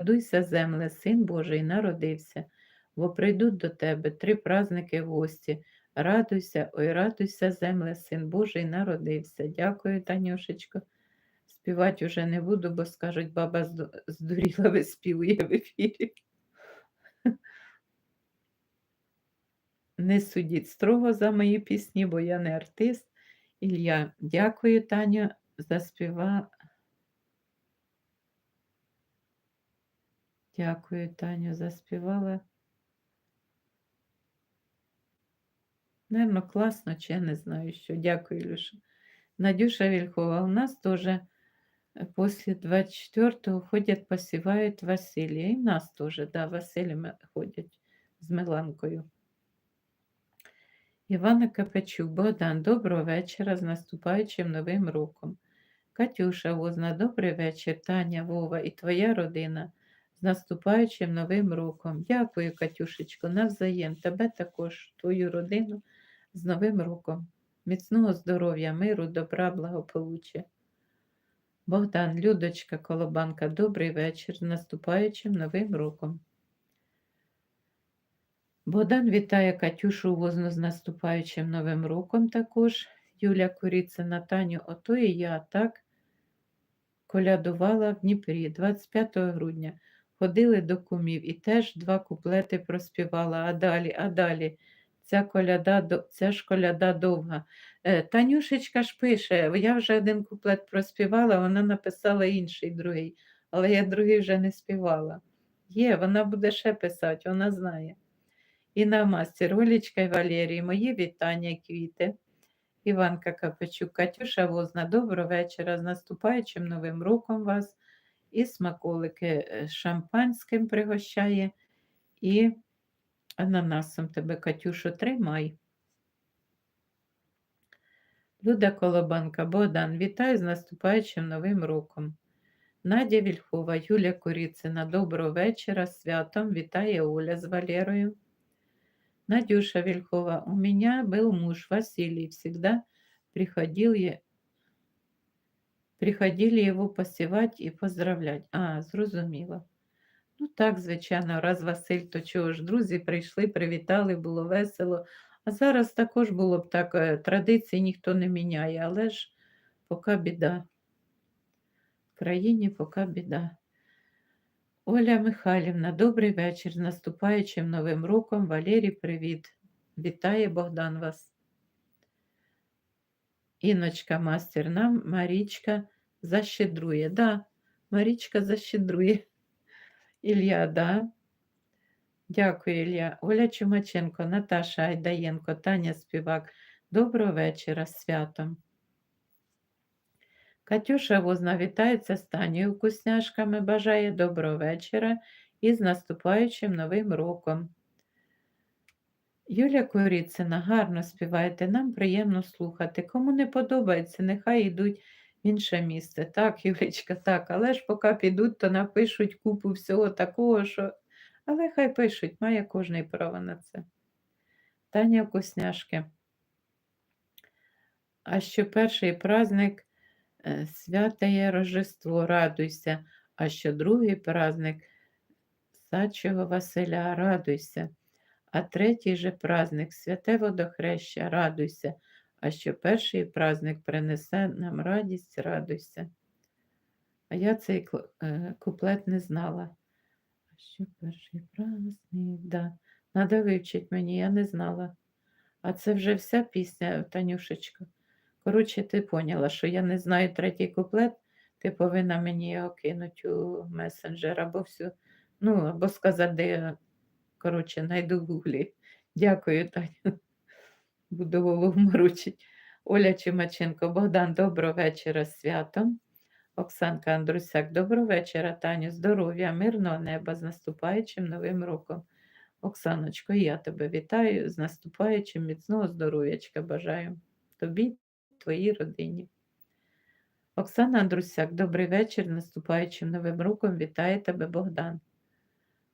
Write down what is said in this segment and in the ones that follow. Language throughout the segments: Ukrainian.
Радуйся, земле, син Божий народився, бо прийдуть до тебе три праздники в гості. Радуйся, ой, радуйся, земле, син Божий народився. Дякую, Танюшечко. Співати вже не буду, бо скажуть, баба здуріла, виспівує в ефірі. Не судіть строго за мої пісні, бо я не артист. Ілля, дякую, Таня, за співа. Дякую, Таню, заспівала. Наверно, класно, чи я не знаю що. Дякую, Ілюша. Надюша Вільхова, у нас теж е, після 24-го ходять, посівають Василія. І в нас теж, да, Василіми ходять з Миланкою. Івана Капачук, Богдан, доброго вечора з наступаючим Новим роком. Катюша Возна, добрий вечір, Таня, Вова і твоя родина з наступаючим Новим роком. Дякую, Катюшечко, навзаєм. Тебе також, твою родину з Новим роком. Міцного здоров'я, миру, добра, благополуччя. Богдан, Людочка, Колобанка, добрий вечір з наступаючим Новим роком. Богдан вітає Катюшу Возну з наступаючим Новим роком також. Юля Куріцина, Таню, ото і я так колядувала в Дніпрі 25 грудня. Ходили до кумів і теж два куплети проспівала. А далі, а далі. Ця, коляда, ця ж коляда довга. Е, Танюшечка ж пише, я вже один куплет проспівала, вона написала інший другий, але я другий вже не співала. Є, вона буде ще писати, вона знає. Інна Мастер, Олічка і Валерій, мої вітання, квіти. Іванка Капачук, Катюша Возна, доброго вечора. З наступаючим Новим роком вас. І смаколики е, шампанським пригощає. І ананасом тебе, Катюшо, тримай. Люда Колобанка, Богдан, вітаю з наступаючим Новим роком. Надя Вільхова, Юля Коріцина, доброго вечора, святом вітає Оля з Валерою. Надюша Вильхова, у меня был муж Василий, всегда приходил, приходили его посівати і поздравлять. А, зрозуміла. Ну так, звичайно, раз Василь, то чого ж, друзі прийшли, привітали, було весело. А зараз також було б так, е, традиції ніхто не міняє, але ж поки біда. В країні поки біда. Оля Михайлівна, добрий вечір. З наступаючим Новим роком. Валерій, привіт. Вітає Богдан вас. Іночка мастер нам, Марічка защедрує. Да, Марічка защедрує. Ілля, да. Дякую, Ілля. Оля Чумаченко, Наташа Айдаєнко, Таня Співак. Доброго вечора, святом. Катюша Возна вітається з Танією вкусняшками, бажає доброго вечора і з наступаючим Новим роком. Юля Коріцина, гарно співаєте, нам приємно слухати. Кому не подобається, нехай йдуть в інше місце. Так, Юлечка, так, але ж поки підуть, то напишуть купу всього такого, що. Але хай пишуть, має кожний право на це. Таня Вкусняшки. А що перший праздник е, святає Рождество, радуйся, а що другий праздник Сачого Василя, радуйся. А третій же праздник святе водохреща, радуйся, а що перший праздник принесе нам радість, радуйся. А я цей е, куплет не знала. А що перший праздник, да. Надо вивчити мені, я не знала. А це вже вся пісня, Танюшечка. Коротше, ти поняла, що я не знаю третій куплет, ти повинна мені його кинути у месенджер або всю, ну, або сказати, де коротше, знайду в гуглі. Дякую, Таню. Буду голову морочить. Оля Чимаченко, Богдан, доброго вечора святом. Оксанка Андрусяк, доброго вечора, Таню, здоров'я, мирного неба з наступаючим новим роком. Оксаночко, я тебе вітаю з наступаючим міцного здоров'ячка бажаю тобі, твоїй родині. Оксана Андрусяк, добрий вечір. Наступаючим новим роком вітає тебе Богдан.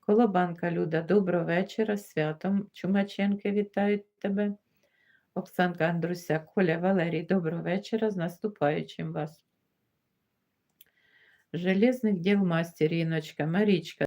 Колобанка Люда, доброго вечора. Святом Чумаченки вітають тебе. Оксанка Андрусяк, Коля Валерій, доброго вечора. З наступаючим вас. Железних діл мастер Іночка, Марічка,